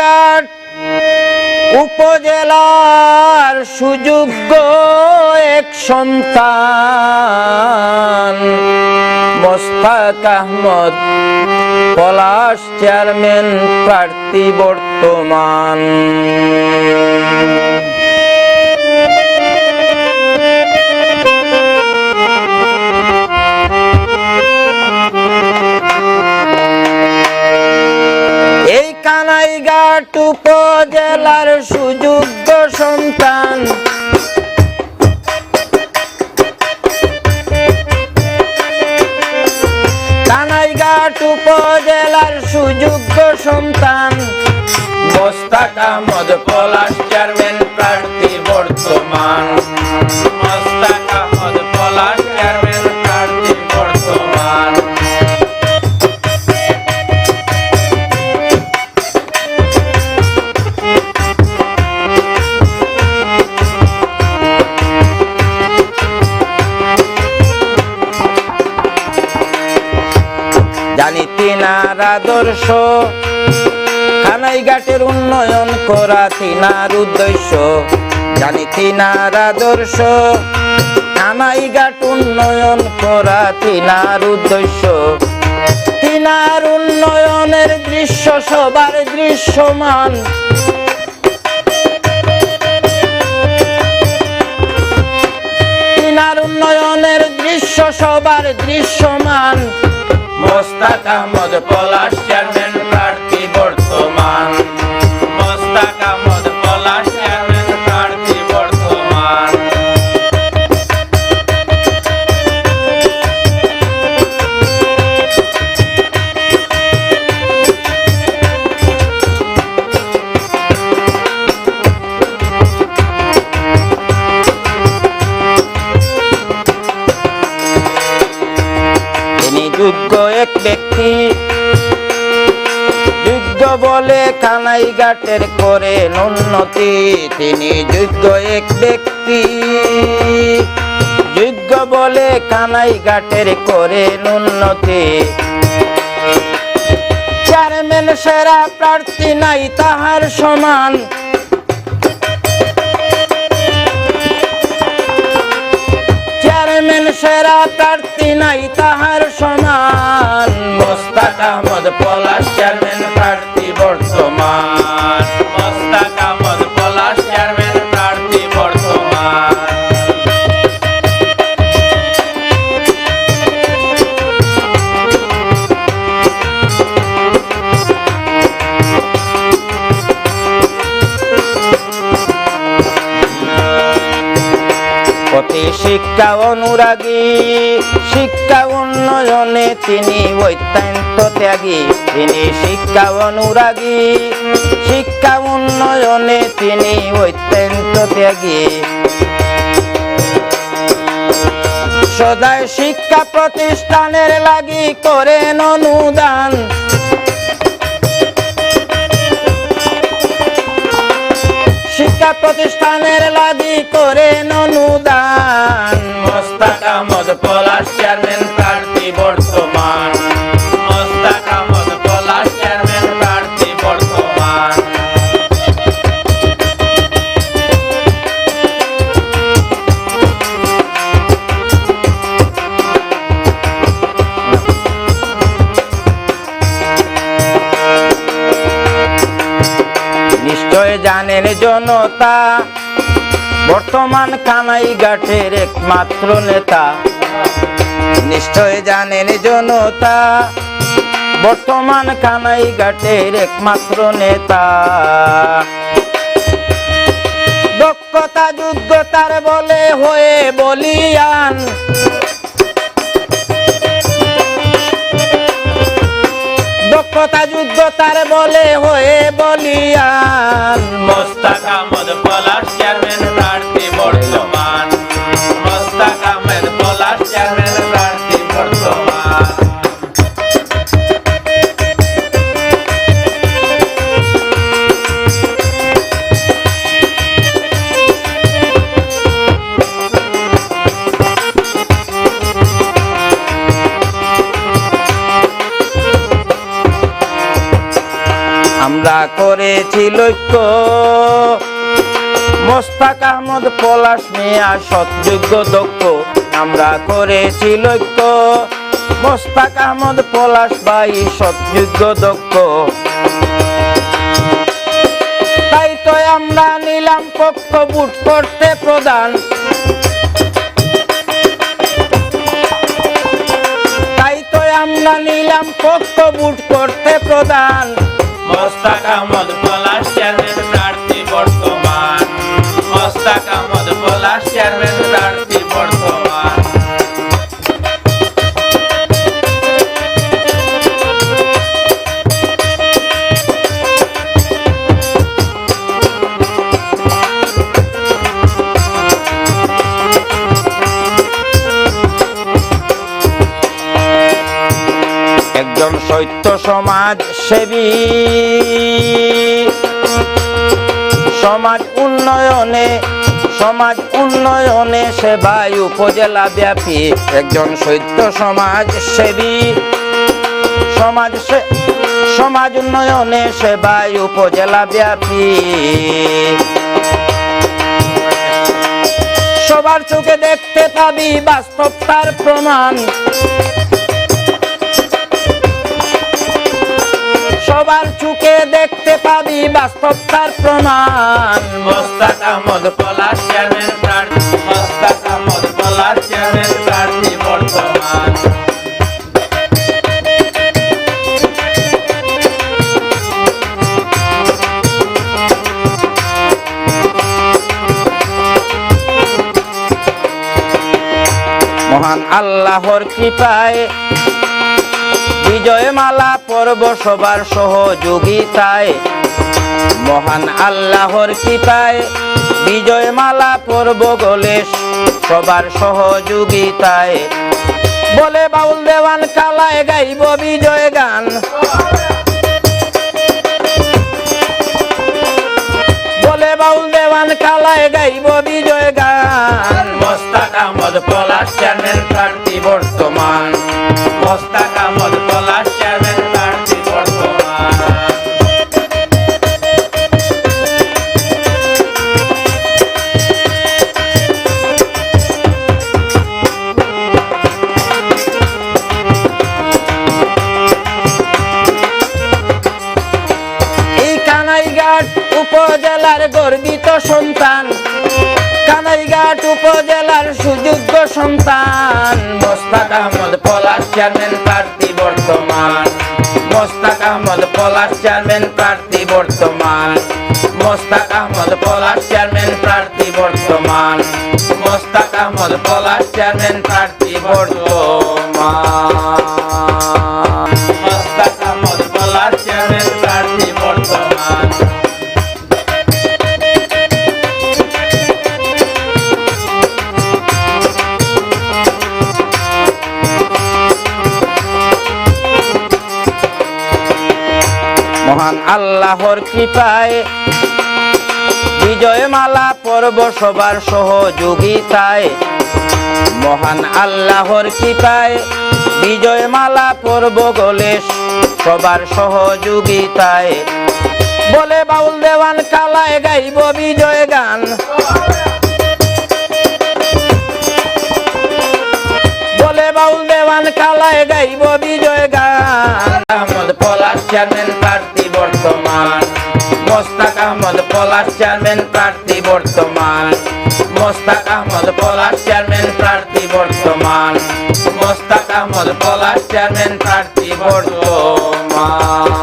ঘাট উপজেলার সুযোগ্য এক সন্তান। মোস্তাক আহমদ পলাশ চেয়ারম্যান প্রার্থী বর্তমান। উপজেলার সুযোগ্য সন্তান। মোস্তাক আহমদ পলাশ চেয়ারম্যান প্রার্থী বর্তমান। জানি তিনার আদর্শ। খানাইঘাটের উন্নয়ন করা তিনার উদ্দেশ্য। জানি তিনার আদর্শ। খানাইঘাট উন্নয়ন করা তিনার উদ্দেশ্য। তিনার উন্নয়নের দৃশ্য, সবার দৃশ্যমান। তিনার উন্নয়নের দৃশ্য, সবার দৃশ্যমান। মোস্তাক আহমদ পলাশ বলে, কানাই ঘাটের করে উন্নতি তিনি যোগ্য এক ব্যক্তি। যোগ্য বলে, কানাই ঘাটের করে উন্নতি চেয়ারম্যান, সেরা প্রার্থী নাই তাহার সমান। চেয়ারম্যান, সেরা প্রার্থী নাই তাহার সমান। মোস্তাক আহমদ পলাশ চেয়ারম্যান। শিক্ষা অনুরাগী, শিক্ষা উন্নয়নে তিনি অত্যন্ত ত্যাগী। তিনি শিক্ষা অনুরাগী, শিক্ষা উন্নয়নে তিনি অত্যন্ত ত্যাগী। সদাই শিক্ষা প্রতিষ্ঠানের লাগি করেন অনুদান। শিক্ষা প্রতিষ্ঠানের লাগি করেন পলাশ চেয়ারম্যান প্রার্থী বর্তমান। মোস্তাক আহমদ পলাশ চেয়ারম্যান প্রার্থী বর্তমান। নিশ্চয় জানেন জনতা, বর্তমান কানাই ঘাটের একমাত্র নেতা। নিশ্চয় জানেন জনতা, বর্তমান কানাই ঘাটের একমাত্র নেতা। দক্ষতা, যোগ্যতার বলে হয়ে বলিয়ান। দক্ষতা, যোগ্যতার বলে হয়ে বলিয়ান। মোস্তাক আহমদ পলাশ চেয়ারম্যান প্রার্থী বর্তমান। আমরা করেছি লক্ষ্য মোস্তাক আহমদ পলাশ মিয়া সৎযোগ্য দক্ষ, আমরা করেছি লক্ষ্য মোস্তাক আহমদ পলাশ ভাই সৎযোগ্য দক্ষ। তাই তো আমরা নিলাম পক্ষ বুট করতে প্রদান তাই তো আমরা নিলাম পক্ষ বুট করতে প্রদান মোস্তাক আহমদ পলাশ চেয়ারম্যান প্রার্থী বর্তমান। মোস্তাক আহমদ পলাশ চেয়ারম্যান প্রার্থী সমাজ সেবী। সমাজ উন্নয়নে সমাজ উন্নয়নে সেবায় উপজেলা ব্যাপী একজন সৈত্য সমাজ সেবী। সমাজ সমাজ উন্নয়নে সেবায় উপজেলা ব্যাপী। সবার চোখে দেখতে পাবি বাস্তব তার প্রমাণ। সবার চুকে দেখতে পাবি বাস্তব তার প্রমাণ। মোস্তাক আহমদ পলাশ চেয়ারম্যান প্রার্থী। মোস্তাক আহমদ পলাশ চেয়ারম্যান প্রার্থী বর্তমান। মহান আল্লাহর কৃপায় বিজয় মালা পর্ব সবার সহযোগিতায়। মহান আল্লাহর কৃপায় বিজয় মালা পর্ব গলে সবার সহযোগিতায়। বলে বাউল দেওয়ান কালায় গাইব বিজয় গান। বলে বাউল দেওয়ান কালায় গাইব বিজয় গান। মোস্তাক আহমদ পলাশ চেয়ারম্যান প্রার্থী বর্তমান। মোস্তাক আহমদ গর্বিত সন্তান। কানাইঘাট উপজেলার সুযোগ্য সন্তান। মোস্তাক আহমদ পলাশ চেয়ারম্যান প্রার্থী বর্তমান। মোস্তাক আহমদ পলাশ চেয়ারম্যান প্রার্থী বর্তমান। মোস্তাক আহমদ পলাশ চেয়ারম্যান প্রার্থী বর্তমান। মোস্তাক আহমদ পলাশ চেয়ারম্যান প্রার্থী বর্তমান। মহান আল্লাহর কৃপায়। বিজয় মালা পর্ব সবার সহযোগিতায়। মহান আল্লাহর কৃপায় বিজয় মালা পর্ব গলে সবার সহযোগিতায়। বলে বাউল দেওয়ান কালায় গাইব বিজয় গান। বলে বাউল দেওয়ান কালায় গাইব বিজয় গান। আহমদ পলাশ চেয়ারম্যান প্রার্থী বর্তমান। মোস্তাক আহমদ পলাশ চেয়ারম্যান প্রার্থী বর্তমান। মোস্তাক আহমদ পলাশ চেয়ারম্যান প্রার্থী বর্তমান। মোস্তাক আহমদ পলাশ চেয়ারম্যান প্রার্থী বর্তমান।